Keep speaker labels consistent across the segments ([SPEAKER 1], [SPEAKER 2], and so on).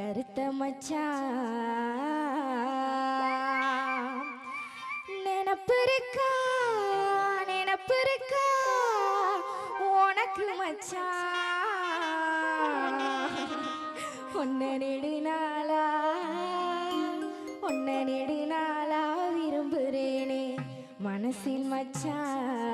[SPEAKER 1] கருத்த மச்சான் நினப்பு இருக்கா? நினப்பு இருக்கா? உனக்கு மச்சான் ஒன்ன நெடுநாளா ஒன்ன நெடுநாளா விரும்புகிறேனே மனசில் மச்சான்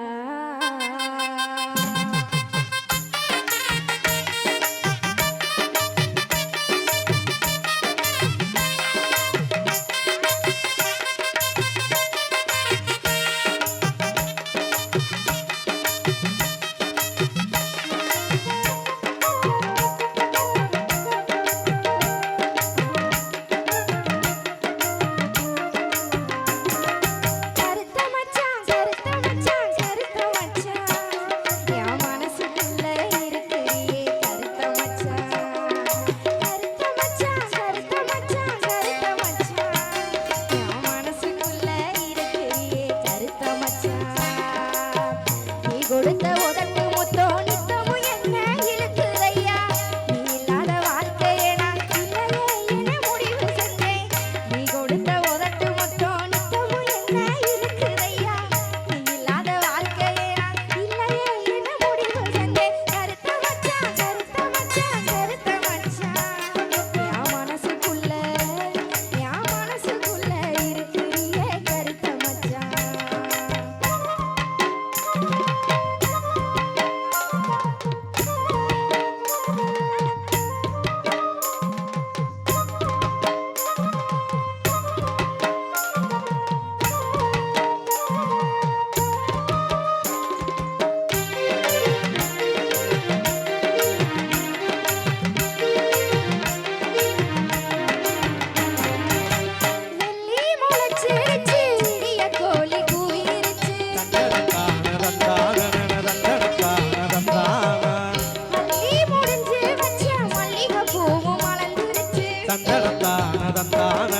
[SPEAKER 1] தந்தளத்தான
[SPEAKER 2] தந்தான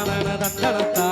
[SPEAKER 2] தந்தளத்தான